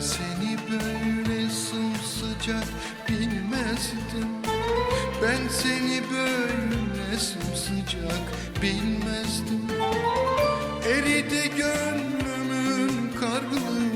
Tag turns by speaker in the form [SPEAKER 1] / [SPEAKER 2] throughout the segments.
[SPEAKER 1] Seni böyle sımsıcak bilmezdim. Ben seni böyle sımsıcak bilmezdim. Eridi gönlümün kargılı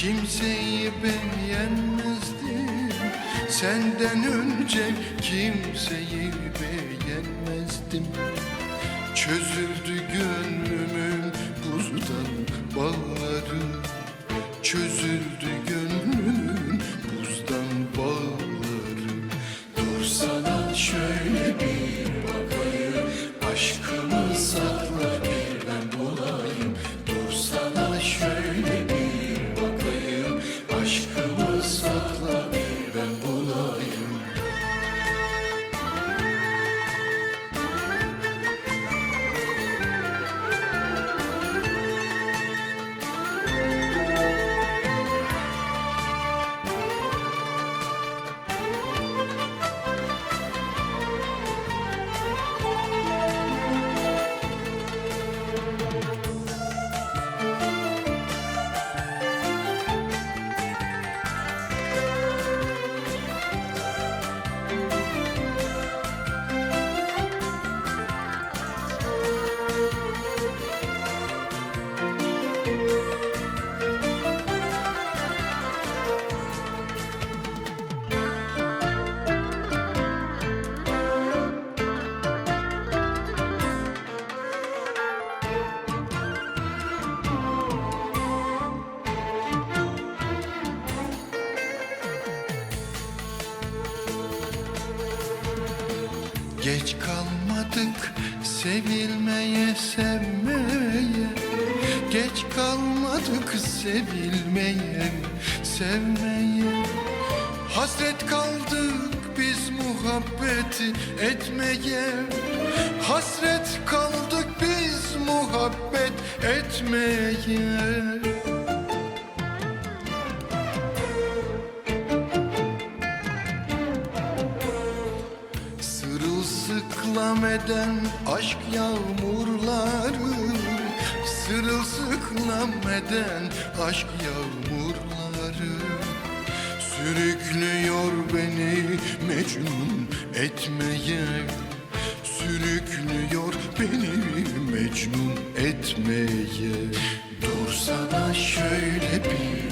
[SPEAKER 1] kimseyi beğenmezdim Senden önce kimseyi beğenmezdim Çözüldü gönlümün buzdan bağları Çözüldü gönlümün Geç kalmadık sevilmeye sevmeye. Geç kalmadık sevilmeye sevmeye. Hasret kaldık biz muhabbeti etmeye. Hasret kaldık biz muhabbet etmeye Sırılsıklam eden aşk yağmurları Sırılsıklam eden aşk yağmurları Sürüklüyor beni mecnun etmeye. Sürüklüyor beni mecnun etmeye. Dur sana şöyle bir